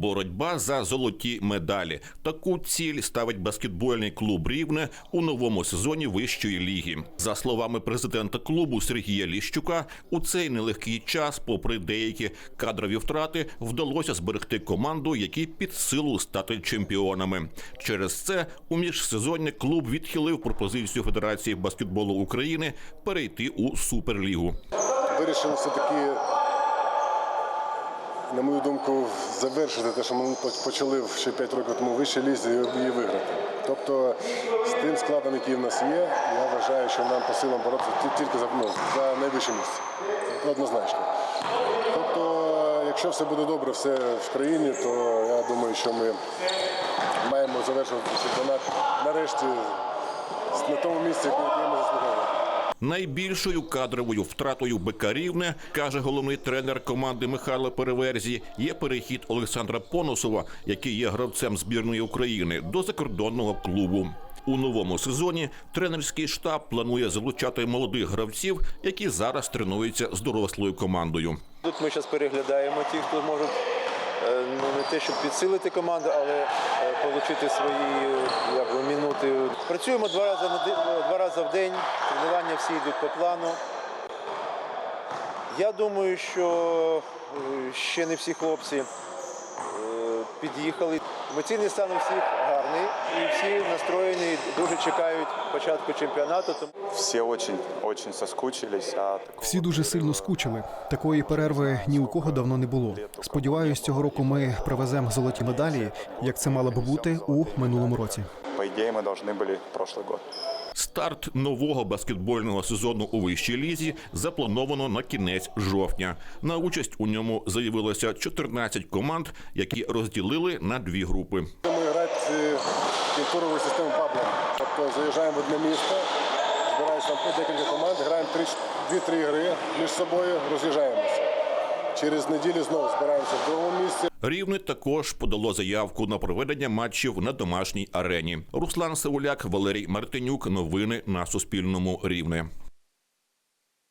Боротьба за золоті медалі. Таку ціль ставить баскетбольний клуб Рівне у новому сезоні вищої ліги. За словами президента клубу Сергія Ліщука, у цей нелегкий час, попри деякі кадрові втрати, вдалося зберегти команду, які під силу стати чемпіонами. Через це у міжсезоння клуб відхилив пропозицію Федерації баскетболу України перейти у суперлігу. Вирішили все-таки, на мою думку, завершити те, що ми почали ще 5 років тому в вищій лізі і виграти. Тобто з тим складом, який в нас є, я вважаю, що нам по силам боротися тільки за, ну, за найвище місце. Однозначно. Тобто, якщо все буде добре, все в країні, то я думаю, що ми маємо завершувати чемпіонат нарешті на тому місці, яке ми заслуговуємо. Найбільшою кадровою втратою БК каже головний тренер команди Михайло Переверзі, є перехід Олександра Поносова, який є гравцем збірної України, до закордонного клубу. У новому сезоні тренерський штаб планує залучати молодих гравців, які зараз тренуються з дорослою командою. Тут ми зараз переглядаємо тих, хто можуть не те, щоб підсилити команду, але е, отримати свої е, як би, минути. Працюємо два рази, на два рази в день, тренування всі йдуть по плану. Я думаю, що е, ще не всі хлопці е, під'їхали. Емоційний стан у всіх гарний і всі настроєні, дуже чекають початку чемпіонату. Тому Все очень, очень соскучились. А такого Всі дуже сильно скучили. Такої перерви ні у кого давно не було. Сподіваюсь, цього року ми привеземо золоті медалі, як це мало би бути у минулому році. По идее, мы должны были прошлый год. Старт нового баскетбольного сезону у вищій лізі заплановано на кінець жовтня. На участь у ньому заявилося 14 команд, які розділили на дві групи. Ми грати кінтурову систему паблом. Тобто заїжджаємо в одне місто, збираємося там декілька команд, граємо 2-3 гри між собою, роз'їжджаємося. Через неділю знову збираємося в другому місці. Рівне також подало заявку на проведення матчів на домашній арені. Руслан Сауляк, Валерій Мартинюк. Новини на Суспільному. Рівне.